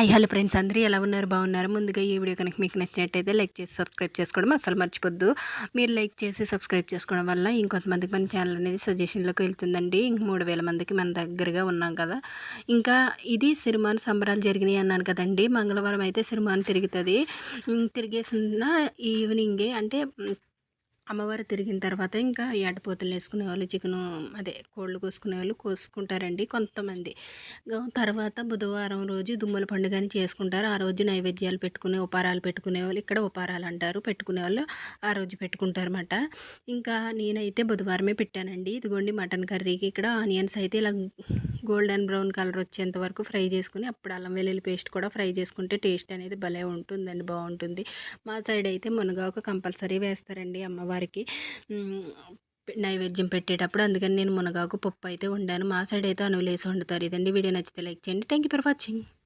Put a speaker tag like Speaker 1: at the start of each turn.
Speaker 1: I hello friends అందరూ ఎలా ఉన్నారు? బాగున్నారు? ముందుగా ఈ వీడియో కనుక మీకు నచ్చినట్టయితే లైక్ చేసి సబ్స్క్రైబ్ చేసుకోవడం అసలు మర్చిపోద్దు. మీరు లైక్ చేసి సబ్స్క్రైబ్ చేసుకోవడం వల్ల ఇంకొంతమందికి మన ఛానల్ అనేది సజెషన్లోకి వెళ్తుందండి. ఇంక మూడు వేల మందికి మన దగ్గరగా ఉన్నాం కదా. ఇంకా ఇది సిరిమాన్ సంబరాలు జరిగినాయి అన్నాను కదండి. మంగళవారం అయితే సిరిమాన్ తిరుగుతుంది. తిరిగేసిన ఈవినింగే అంటే అమ్మవారు తిరిగిన తర్వాత ఇంకా ఏటపోతులు వేసుకునే వాళ్ళు చికెను అదే కోళ్ళు కోసుకునే వాళ్ళు కోసుకుంటారండి కొంతమంది. తర్వాత బుధవారం రోజు దుమ్మల పండుగని చేసుకుంటారు. ఆ రోజు నైవేద్యాలు పెట్టుకునే ఉపారాలు పెట్టుకునే వాళ్ళు ఇక్కడ ఉపారాలు అంటారు పెట్టుకునే వాళ్ళు ఆ రోజు పెట్టుకుంటారన్నమాట. ఇంకా నేనైతే బుధవారమే పెట్టానండి. ఇదిగోండి మటన్ కర్రీకి ఇక్కడ ఆనియన్స్ అయితే ఇలా గోల్డెన్ బ్రౌన్ కలర్ వచ్చేంత వరకు ఫ్రై చేసుకుని అప్పుడు అల్లం వెల్లుల్లి పేస్ట్ కూడా ఫ్రై చేసుకుంటే టేస్ట్ అనేది భలే ఉంటుందండి బాగుంటుంది. మా సైడ్ అయితే మునగాకు కంపల్సరీ వేస్తారండి అమ్మవారికి. నైవేద్యం పెట్టేటప్పుడు అందుకని నేను మునగాకు పప్పు అయితే వండాను. మా సైడ్ అయితే అనులేసి వండుతారు. ఇదండి వీడియో నచ్చితే లైక్ చేయండి. Thank you for watching